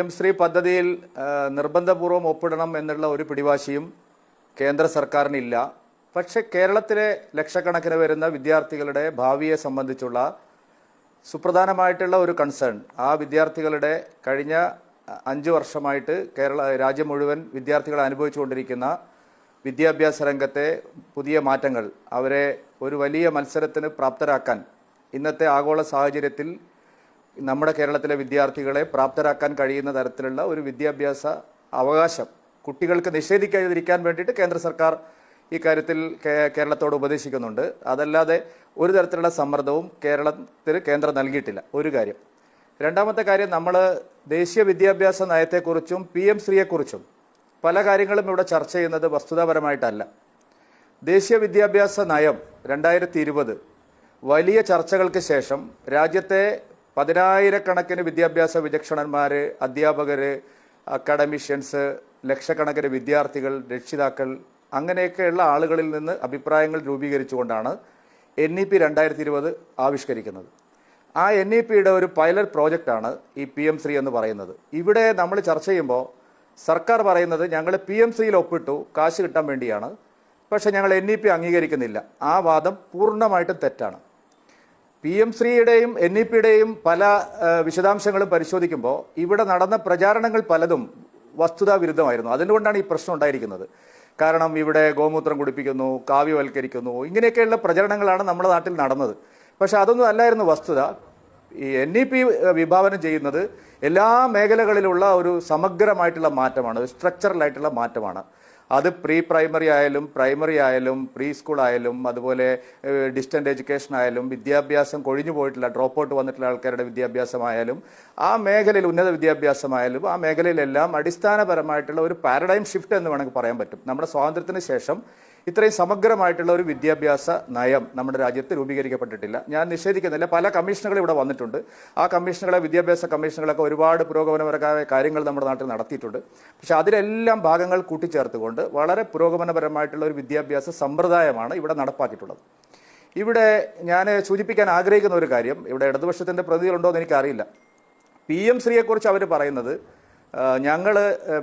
M Shri പദ്ധതിയിൽ നിർബന്ധപൂർവം നിർബന്ധപൂർവം ഒപ്പിടണം എന്നുള്ള ഒരു പിടിവാശിയും കേന്ദ്ര സർക്കാരിനില്ല. പക്ഷേ കേരളത്തിലെ ലക്ഷക്കണക്കിന് വരുന്ന വിദ്യാർത്ഥികളുടെ ഭാവിയെ സംബന്ധിച്ചുള്ള സുപ്രധാനമായിട്ടുള്ള ഒരു കൺസേൺ ആ വിദ്യാർത്ഥികളുടെ കഴിഞ്ഞ അഞ്ച് വർഷമായിട്ട് കേരള രാജ്യം മുഴുവൻ വിദ്യാർത്ഥികൾ അനുഭവിച്ചുകൊണ്ടിരിക്കുന്ന വിദ്യാഭ്യാസ രംഗത്തെ പുതിയ മാറ്റങ്ങൾ അവരെ ഒരു വലിയ മത്സരത്തിന് പ്രാപ്തരാക്കാൻ ഇന്നത്തെ ആഗോള സാഹചര്യത്തിൽ നമ്മുടെ കേരളത്തിലെ വിദ്യാർത്ഥികളെ പ്രാപ്തരാക്കാൻ കഴിയുന്ന തരത്തിലുള്ള ഒരു വിദ്യാഭ്യാസ അവകാശം കുട്ടികൾക്ക് നിഷേധിക്കാതിരിക്കാൻ വേണ്ടിയിട്ട് കേന്ദ്ര സർക്കാർ ഈ കാര്യത്തിൽ കേരളത്തോട് ഉപദേശിക്കുന്നുണ്ട്. അതല്ലാതെ ഒരു തരത്തിലുള്ള സമ്മർദ്ദവും കേരളത്തിന് കേന്ദ്രം നൽകിയിട്ടില്ല. ഒരു കാര്യം. രണ്ടാമത്തെ കാര്യം നമ്മൾ ദേശീയ വിദ്യാഭ്യാസ നയത്തെക്കുറിച്ചും പി എം ശ്രീയെക്കുറിച്ചും പല കാര്യങ്ങളും ഇവിടെ ചർച്ച ചെയ്യുന്നത് വസ്തുതാപരമായിട്ടല്ല. ദേശീയ വിദ്യാഭ്യാസ നയം രണ്ടായിരത്തി ഇരുപത് വലിയ ചർച്ചകൾക്ക് ശേഷം രാജ്യത്തെ പതിനായിരക്കണക്കിന് വിദ്യാഭ്യാസ വിചക്ഷണന്മാർ അധ്യാപകർ അക്കാഡമിഷ്യൻസ് ലക്ഷക്കണക്കിന് വിദ്യാർത്ഥികൾ രക്ഷിതാക്കൾ അങ്ങനെയൊക്കെയുള്ള ആളുകളിൽ നിന്ന് അഭിപ്രായങ്ങൾ രൂപീകരിച്ചുകൊണ്ടാണ് എൻ ഇ പി രണ്ടായിരത്തി ഇരുപത് ആവിഷ്കരിക്കുന്നത്. ആ എൻ ഇ പിയുടെ ഒരു പൈലറ്റ് പ്രോജക്റ്റാണ് ഈ പി എം ശ്രീ എന്ന് പറയുന്നത്. ഇവിടെ നമ്മൾ ചർച്ച ചെയ്യുമ്പോൾ സർക്കാർ പറയുന്നത് ഞങ്ങൾ പി എം സിയിൽ ഒപ്പിട്ടു കാശ് കിട്ടാൻ വേണ്ടിയാണ്. പക്ഷേ ഞങ്ങൾ എൻ ഇ പി അംഗീകരിക്കുന്നില്ല. ആ വാദം പൂർണമായിട്ടും തെറ്റാണ്. പി എം ശ്രീയുടെയും എൻ ഇ പിയുടെയും പല വിശദാംശങ്ങളും പരിശോധിക്കുമ്പോൾ ഇവിടെ നടന്ന പ്രചാരണങ്ങൾ പലതും വസ്തുതാ വിരുദ്ധമായിരുന്നു. അതുകൊണ്ടാണ് ഈ പ്രശ്നം ഉണ്ടായിരിക്കുന്നത്. കാരണം ഇവിടെ ഗോമൂത്രം കുടിപ്പിക്കുന്നു കാവ്യവൽക്കരിക്കുന്നു ഇങ്ങനെയൊക്കെയുള്ള പ്രചരണങ്ങളാണ് നമ്മുടെ നാട്ടിൽ നടന്നത്. പക്ഷെ അതൊന്നും അല്ലായിരുന്നു വസ്തുത. ഈ എൻ ഇ പി വിഭാവനം ചെയ്യുന്നത് എല്ലാ മേഖലകളിലുള്ള ഒരു സമഗ്രമായിട്ടുള്ള മാറ്റമാണ് സ്ട്രക്ചറൽ ആയിട്ടുള്ള മാറ്റമാണ്. അത് പ്രീ പ്രൈമറി ആയാലും പ്രൈമറി ആയാലും പ്രീ സ്കൂൾ ആയാലും അതുപോലെ ഡിസ്റ്റന്റ് എഡ്യൂക്കേഷൻ ആയാലും വിദ്യാഭ്യാസം കൊഴിഞ്ഞു പോയിട്ടുള്ള ഡ്രോപ്പ് ഔട്ട് വന്നിട്ടുള്ള ആൾക്കാരുടെ വിദ്യാഭ്യാസമായാലും ആ മേഖലയിൽ ഉന്നത വിദ്യാഭ്യാസമായാലും ആ മേഖലയിലെല്ലാം അടിസ്ഥാനപരമായിട്ടുള്ള ഒരു പാരഡൈം ഷിഫ്റ്റ് എന്ന് വേണമെങ്കിൽ പറയാൻ പറ്റും. നമ്മുടെ സ്വാതന്ത്ര്യത്തിന് ശേഷം ഇത്രയും സമഗ്രമായിട്ടുള്ള ഒരു വിദ്യാഭ്യാസ നയം നമ്മുടെ രാജ്യത്ത് രൂപീകരിക്കപ്പെട്ടിട്ടില്ല. ഞാൻ നിഷേധിക്കുന്നില്ല. പല കമ്മീഷനുകൾ ഇവിടെ വന്നിട്ടുണ്ട്. ആ കമ്മീഷനുകളെ വിദ്യാഭ്യാസ കമ്മീഷനുകളൊക്കെ ഒരുപാട് പുരോഗമനപരമായ കാര്യങ്ങൾ നമ്മുടെ നാട്ടിൽ നടത്തിയിട്ടുണ്ട്. പക്ഷെ അതിലെല്ലാം ഭാഗങ്ങൾ കൂട്ടിച്ചേർത്തുകൊണ്ട് വളരെ പുരോഗമനപരമായിട്ടുള്ള ഒരു വിദ്യാഭ്യാസ സമ്പ്രദായമാണ് ഇവിടെ നടപ്പാക്കിയിട്ടുള്ളത്. ഇവിടെ ഞാൻ സൂചിപ്പിക്കാൻ ആഗ്രഹിക്കുന്ന ഒരു കാര്യം ഇവിടെ ഇടതുപക്ഷത്തിന്റെ പ്രതികളുണ്ടോ എന്ന് എനിക്കറിയില്ല. പി എം ശ്രീയെക്കുറിച്ച് അവർ പറയുന്നത് ഞങ്ങൾ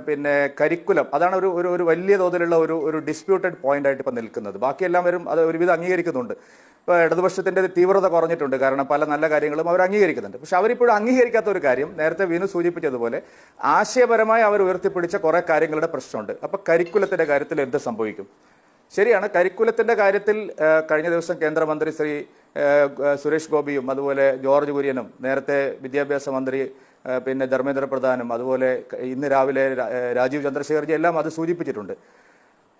പിന്നെ കരിക്കുലം അതാണ് ഒരു ഒരു ഒരു വലിയ തോതിലുള്ള ഒരു ഒരു ഡിസ്പ്യൂട്ടഡ് പോയിന്റ് ആയിട്ട് ഇപ്പം നിൽക്കുന്നത്. ബാക്കി എല്ലാവരും അത് ഒരുവിധം അംഗീകരിക്കുന്നുണ്ട്. ഇപ്പോൾ ഇടതുപക്ഷത്തിന്റെ തീവ്രത കുറഞ്ഞിട്ടുണ്ട് കാരണം പല നല്ല കാര്യങ്ങളും അവർ അംഗീകരിക്കുന്നുണ്ട്. പക്ഷെ അവരിപ്പോഴും അംഗീകരിക്കാത്ത ഒരു കാര്യം നേരത്തെ വീണു സൂചിപ്പിച്ചതുപോലെ ആശയപരമായി അവർ ഉയർത്തിപ്പിടിച്ച കുറേ കാര്യങ്ങളുടെ പ്രശ്നമുണ്ട്. അപ്പോൾ കരിക്കുലത്തിന്റെ കാര്യത്തിൽ എന്ത് സംഭവിക്കും? ശരിയാണ് കരിക്കുലത്തിന്റെ കാര്യത്തിൽ കഴിഞ്ഞ ദിവസം കേന്ദ്രമന്ത്രി ശ്രീ സുരേഷ് ഗോപിയും അതുപോലെ ജോർജ് കുര്യനും നേരത്തെ വിദ്യാഭ്യാസ മന്ത്രി പിന്നെ ധർമ്മേന്ദ്ര പ്രധാനും അതുപോലെ ഇന്ന് രാവിലെ രാജീവ് ചന്ദ്രശേഖർജി എല്ലാം അത് സൂചിപ്പിച്ചിട്ടുണ്ട്.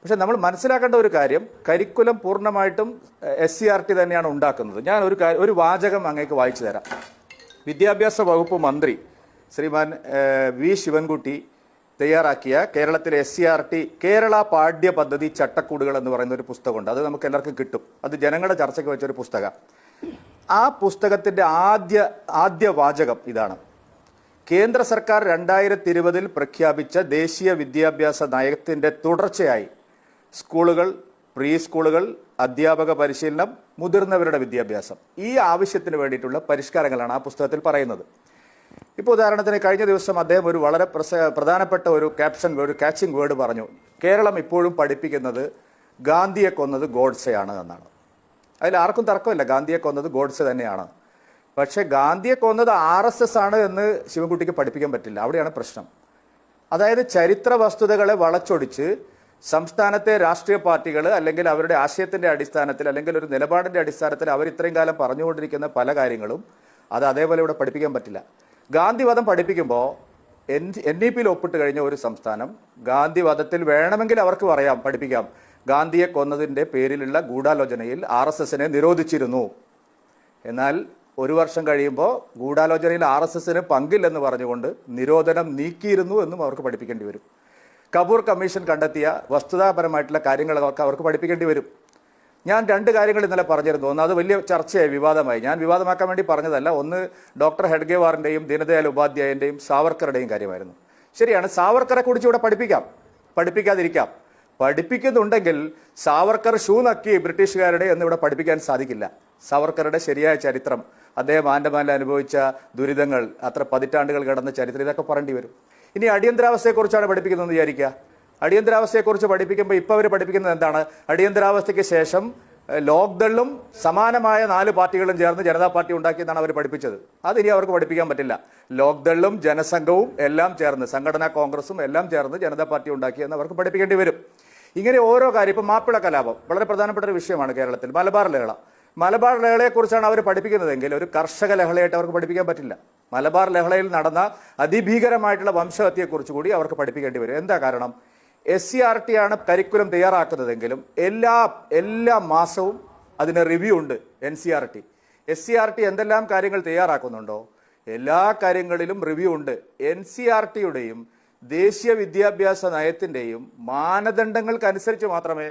പക്ഷെ നമ്മൾ മനസ്സിലാക്കേണ്ട ഒരു കാര്യം കരിക്കുലം പൂർണമായിട്ടും എസ് സി ആർ ടി തന്നെയാണ് ഉണ്ടാക്കുന്നത്. ഞാൻ ഒരു ഒരു വാചകം അങ്ങേക്ക് വായിച്ചു തരാം. വിദ്യാഭ്യാസ വകുപ്പ് മന്ത്രി ശ്രീമാൻ വി ശിവൻകുട്ടി തയ്യാറാക്കിയ കേരളത്തിലെ S C R T Kerala പാഠ്യ പദ്ധതി ചട്ടക്കൂടുകൾ എന്ന് പറയുന്ന ഒരു പുസ്തകമുണ്ട്. അത് നമുക്ക് എല്ലാവർക്കും കിട്ടും. അത് ജനങ്ങളുടെ ചർച്ചയ്ക്ക് വെച്ചൊരു പുസ്തകം. ആ പുസ്തകത്തിന്റെ ആദ്യ ആദ്യ വാചകം ഇതാണ്. കേന്ദ്ര സർക്കാർ രണ്ടായിരത്തി ഇരുപതിൽ പ്രഖ്യാപിച്ച ദേശീയ വിദ്യാഭ്യാസ നയത്തിന്റെ തുടർച്ചയായി സ്കൂളുകൾ പ്രീ സ്കൂളുകൾ അധ്യാപക പരിശീലനം മുതിർന്നവരുടെ വിദ്യാഭ്യാസം. ഈ ആവശ്യത്തിന് വേണ്ടിയിട്ടുള്ള പരിഷ്കാരങ്ങളാണ് ആ പുസ്തകത്തിൽ പറയുന്നത്. ഇപ്പോൾ ഉദാഹരണത്തിന് കഴിഞ്ഞ ദിവസം അദ്ദേഹം ഒരു വളരെ പ്രധാനപ്പെട്ട ഒരു ക്യാപ്ഷൻ ഒരു കാച്ചിങ് വേർഡ് പറഞ്ഞു. കേരളം ഇപ്പോഴും പഠിപ്പിക്കുന്നത് ഗാന്ധിയെ കൊന്നത് ഗോഡ്സെയാണ് എന്നാണ്. അതിൽ ആർക്കും തർക്കമില്ല. ഗാന്ധിയെ കൊന്നത് ഗോഡ്സെ തന്നെയാണ്. പക്ഷേ ഗാന്ധിയെ കൊന്നത് ആർ എസ് എസ് ആണ് എന്ന് ശിവൻകുട്ടിക്ക് പഠിപ്പിക്കാൻ പറ്റില്ല. അവിടെയാണ് പ്രശ്നം. അതായത് ചരിത്ര വസ്തുതകളെ വളച്ചൊടിച്ച് സംസ്ഥാനത്തെ രാഷ്ട്രീയ പാർട്ടികൾ അല്ലെങ്കിൽ അവരുടെ ആശയത്തിന്റെ അടിസ്ഥാനത്തിൽ അല്ലെങ്കിൽ ഒരു നിലപാടിന്റെ അടിസ്ഥാനത്തിൽ അവർ ഇത്രയും കാലം പറഞ്ഞുകൊണ്ടിരിക്കുന്ന പല കാര്യങ്ങളും അത് അതേപോലെ ഇവിടെ പഠിപ്പിക്കാൻ പറ്റില്ല. ഗാന്ധിവധം പഠിപ്പിക്കുമ്പോൾ എൻ എൻ ഇ പിയിൽ ഒപ്പിട്ട് കഴിഞ്ഞ ഒരു സംസ്ഥാനം ഗാന്ധിവാദത്തിൽ വേണമെങ്കിൽ അവർക്ക് പറയാം പഠിപ്പിക്കാം. ഗാന്ധിയെ കൊന്നതിന്റെ പേരിലുള്ള ഗൂഢാലോചനയിൽ ആർ എസ് എസിനെ നിരോധിച്ചിരുന്നു. എന്നാൽ ഒരു വർഷം കഴിയുമ്പോൾ ഗൂഢാലോചനയിൽ ആർ എസ് എസിന് പങ്കില്ലെന്ന് പറഞ്ഞുകൊണ്ട് നിരോധനം നീക്കിയിരുന്നു എന്നും അവർക്ക് പഠിപ്പിക്കേണ്ടി വരും. കപൂർ കമ്മീഷൻ കണ്ടെത്തിയ വസ്തുതാപരമായിട്ടുള്ള കാര്യങ്ങളൊക്കെ അവർക്ക് പഠിപ്പിക്കേണ്ടി വരും. ഞാൻ രണ്ട് കാര്യങ്ങൾ ഇന്നലെ പറഞ്ഞിരുന്നു. ഒന്ന് അത് വലിയ ചർച്ചയായി വിവാദമായി. ഞാൻ വിവാദമാക്കാൻ വേണ്ടി പറഞ്ഞതല്ല. ഒന്ന് ഡോക്ടർ ഹെഡ്ഗേവാറിന്റെയും ദീനദയാൽ ഉപാധ്യായന്റെയും സാവർക്കറുടെയും കാര്യമായിരുന്നു. ശരിയാണ് സാവർക്കറെ കുറിച്ച് ഇവിടെ പഠിപ്പിക്കാം. പഠിപ്പിക്കാതിരിക്കാം. പഠിപ്പിക്കുന്നുണ്ടെങ്കിൽ സാവർക്കർ ഷൂ നക്കി ബ്രിട്ടീഷുകാരുടെ എന്ന് ഇവിടെ പഠിപ്പിക്കാൻ സാധിക്കില്ല. സാവർക്കറുടെ ശരിയായ ചരിത്രം അദ്ദേഹം ആൻഡമാനിൽ അനുഭവിച്ച ദുരിതങ്ങൾ അത്ര പതിറ്റാണ്ടുകൾ കടന്ന ചരിത്രം ഇതൊക്കെ പറയേണ്ടി വരും. ഇനി അടിയന്തരാവസ്ഥയെക്കുറിച്ചാണ് പഠിപ്പിക്കുന്നതെന്ന് വിചാരിക്കുക? അടിയന്തരാവസ്ഥയെക്കുറിച്ച് പഠിപ്പിക്കുമ്പോൾ ഇപ്പോൾ അവർ പഠിപ്പിക്കുന്നത് എന്താണ്? അടിയന്തരാവസ്ഥയ്ക്ക് ശേഷം ലോക്ദളും സമാനമായ നാല് പാർട്ടികളും ചേർന്ന് ജനതാ പാർട്ടി ഉണ്ടാക്കിയെന്നാണ് അവർ പഠിപ്പിച്ചത്. അതിനി അവർക്ക് പഠിപ്പിക്കാൻ പറ്റില്ല. ലോക്ദളും ജനസംഘവും എല്ലാം ചേർന്ന് സംഘടനാ കോൺഗ്രസും എല്ലാം ചേർന്ന് ജനതാ പാർട്ടി ഉണ്ടാക്കിയെന്ന് അവർക്ക് പഠിപ്പിക്കേണ്ടി വരും. ഇങ്ങനെ ഓരോ കാര്യം ഇപ്പം മാപ്പിള കലാപം വളരെ പ്രധാനപ്പെട്ട ഒരു വിഷയമാണ് കേരളത്തിൽ മലബാർ ലഹള. മലബാർ ലഹളയെക്കുറിച്ചാണ് അവർ പഠിപ്പിക്കുന്നതെങ്കിൽ ഒരു കർഷക ലഹളയായിട്ട് അവർക്ക് പഠിപ്പിക്കാൻ പറ്റില്ല. മലബാർ ലഹളയിൽ നടന്ന അതിഭീകരമായിട്ടുള്ള വംശഹത്യയെക്കുറിച്ച് കൂടി അവർക്ക് പഠിപ്പിക്കേണ്ടി വരും. എന്താ കാരണം? എസ് സി ആർ ടി ആണ് കരിക്കുലം തയ്യാറാക്കുന്നതെങ്കിലും എല്ലാ എല്ലാ മാസവും അതിന് റിവ്യൂ ഉണ്ട് N C R T S C R T എന്തെല്ലാം കാര്യങ്ങൾ തയ്യാറാക്കുന്നുണ്ടോ? എല്ലാ കാര്യങ്ങളിലും റിവ്യൂ ഉണ്ട്. എൻ സി ആർ ടിയുടെയും ദേശീയ വിദ്യാഭ്യാസ നയത്തിന്റെയും മാനദണ്ഡങ്ങൾക്കനുസരിച്ച് മാത്രമേ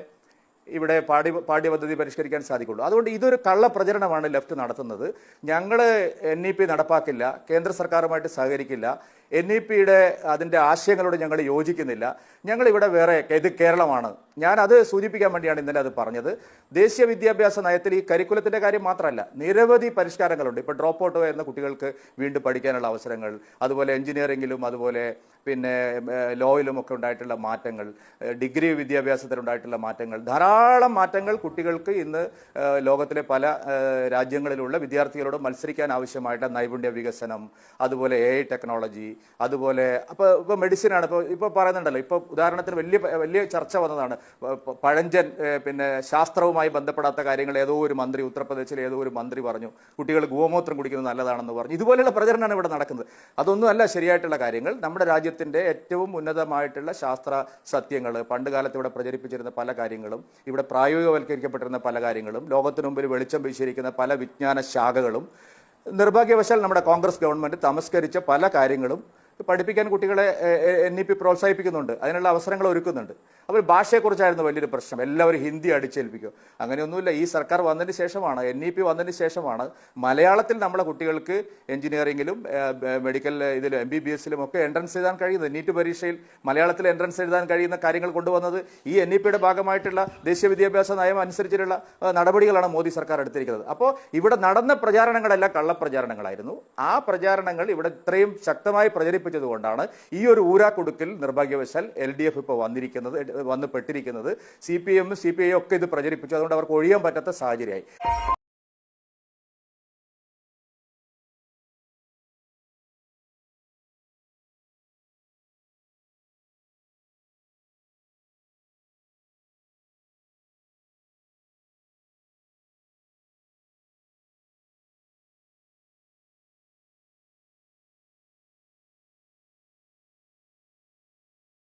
ഇവിടെ പാഠ്യ പാഠ്യപദ്ധതി പരിഷ്കരിക്കാൻ സാധിക്കുള്ളൂ. അതുകൊണ്ട് ഇതൊരു കള്ള പ്രചരണമാണ് ലെഫ്റ്റ് നടത്തുന്നത്. ഞങ്ങൾ എൻ ഇ പി നടപ്പാക്കില്ല കേന്ദ്ര സർക്കാരുമായിട്ട് സഹകരിക്കില്ല. എൻ ഇ പിയുടെ അതിന്റെ ആശയങ്ങളോട് ഞങ്ങൾ യോജിക്കുന്നില്ല. ഞങ്ങളിവിടെ വേറെ ഇത് കേരളമാണ്. ഞാൻ അത് സൂചിപ്പിക്കാൻ വേണ്ടിയാണ് ഇന്നലെ അത് പറഞ്ഞത്. ദേശീയ വിദ്യാഭ്യാസ നയത്തിൽ ഈ കരിക്കുലത്തിന്റെ കാര്യം മാത്രമല്ല നിരവധി പരിഷ്കാരങ്ങളുണ്ട്. ഇപ്പോൾ ഡ്രോപ്പ് ഔട്ട് വരുന്ന കുട്ടികൾക്ക് വീണ്ടും പഠിക്കാനുള്ള അവസരങ്ങൾ അതുപോലെ എഞ്ചിനീയറിങ്ങിലും അതുപോലെ പിന്നെ ലോയിലും ഒക്കെ ഉണ്ടായിട്ടുള്ള മാറ്റങ്ങൾ ഡിഗ്രി വിദ്യാഭ്യാസത്തിലുണ്ടായിട്ടുള്ള മാറ്റങ്ങൾ. ധാരാളം മാറ്റങ്ങൾ കുട്ടികൾക്ക് ഇന്ന് ലോകത്തിലെ പല രാജ്യങ്ങളിലുള്ള വിദ്യാർത്ഥികളോട് മത്സരിക്കാൻ ആവശ്യമായിട്ട് നൈപുണ്യ വികസനം അതുപോലെ എ ടെക്നോളജി അതുപോലെ അപ്പോൾ ഇപ്പോൾ മെഡിസിനാണ് ഇപ്പോൾ ഇപ്പോൾ പറയുന്നുണ്ടല്ലോ ഇപ്പോൾ ഉദാഹരണത്തിന് വലിയ വലിയ ചർച്ച വന്നതാണ്. പഴഞ്ചൻ പിന്നെ ശാസ്ത്രവുമായി ബന്ധപ്പെടാത്ത കാര്യങ്ങൾ ഏതോ ഒരു മന്ത്രി ഉത്തർപ്രദേശിലെ ഏതോ ഒരു മന്ത്രി പറഞ്ഞു. കുട്ടികൾ ഗോമൂത്രം കുടിക്കുന്നത് നല്ലതാണെന്ന് പറഞ്ഞു. ഇതുപോലെയുള്ള പ്രചരണമാണ് ഇവിടെ നടക്കുന്നത്. അതൊന്നുമല്ല ശരിയായിട്ടുള്ള കാര്യങ്ങൾ. നമ്മുടെ രാജ്യത്തിന്റെ ഏറ്റവും ഉന്നതമായിട്ടുള്ള ശാസ്ത്ര സത്യങ്ങൾ പണ്ട് കാലത്ത് ഇവിടെ പ്രചരിപ്പിച്ചിരുന്ന പല കാര്യങ്ങളും ഇവിടെ പ്രായോഗികവൽക്കരിക്കപ്പെട്ടിരുന്ന പല കാര്യങ്ങളും ലോകത്തിനു മുമ്പിൽ വെളിച്ചം വീശിയിരിക്കുന്ന പല വിജ്ഞാന ശാഖകളും നിർഭാഗ്യവശാൽ നമ്മുടെ കോൺഗ്രസ് ഗവൺമെന്റ് തമസ്കരിച്ച പല കാര്യങ്ങളും പഠിപ്പിക്കാൻ കുട്ടികളെ എൻ ഇ പി പ്രോത്സാഹിപ്പിക്കുന്നുണ്ട്. അതിനുള്ള അവസരങ്ങൾ ഒരുക്കുന്നുണ്ട്. അപ്പോൾ ഭാഷയെക്കുറിച്ചായിരുന്നു വലിയൊരു പ്രശ്നം. എല്ലാവരും ഹിന്ദി അടിച്ചേൽപ്പിക്കും അങ്ങനെയൊന്നുമില്ല. ഈ സർക്കാർ വന്നതിന് ശേഷമാണ് എൻ ഇ പി വന്നതിന് ശേഷമാണ് മലയാളത്തിൽ നമ്മളെ കുട്ടികൾക്ക് എഞ്ചിനീയറിംഗിലും മെഡിക്കൽ ഇതിലും എം ബി ബി എസിലും ഒക്കെ എൻട്രൻസ് എഴുതാൻ കഴിയുന്നത് നീറ്റ് പരീക്ഷയിൽ മലയാളത്തിൽ എൻട്രൻസ് എഴുതാൻ കഴിയുന്ന കാര്യങ്ങൾ കൊണ്ടുവന്നത് ഈ എൻ ഇ പിയുടെ ഭാഗമായിട്ടുള്ള ദേശീയ വിദ്യാഭ്യാസ നയം അനുസരിച്ചിട്ടുള്ള നടപടികളാണ് മോദി സർക്കാർ എടുത്തിരിക്കുന്നത്. അപ്പോൾ ഇവിടെ നടന്ന പ്രചാരണങ്ങളെല്ലാം കള്ളപ്രചാരണങ്ങളായിരുന്നു. ആ പ്രചാരണങ്ങൾ ഇവിടെ ഇത്രയും ശക്തമായി പ്രചരിപ്പിച്ചത് കൊണ്ടാണ് ഈ ഒരു ഊരാക്കുടുക്കിൽ നിർഭാഗ്യവശാൽ എൽ ഡി എഫ് ഇപ്പോൾ വന്നിരിക്കുന്നത് വന്ന് പെട്ടിരിക്കുന്നത്. സി പി എമ്മും സി പി ഐ ഒക്കെ ഇത് പ്രചരിപ്പിച്ചു. അതുകൊണ്ട് അവർക്ക് ഒഴിയാൻ പറ്റാത്ത സാഹചര്യമായി.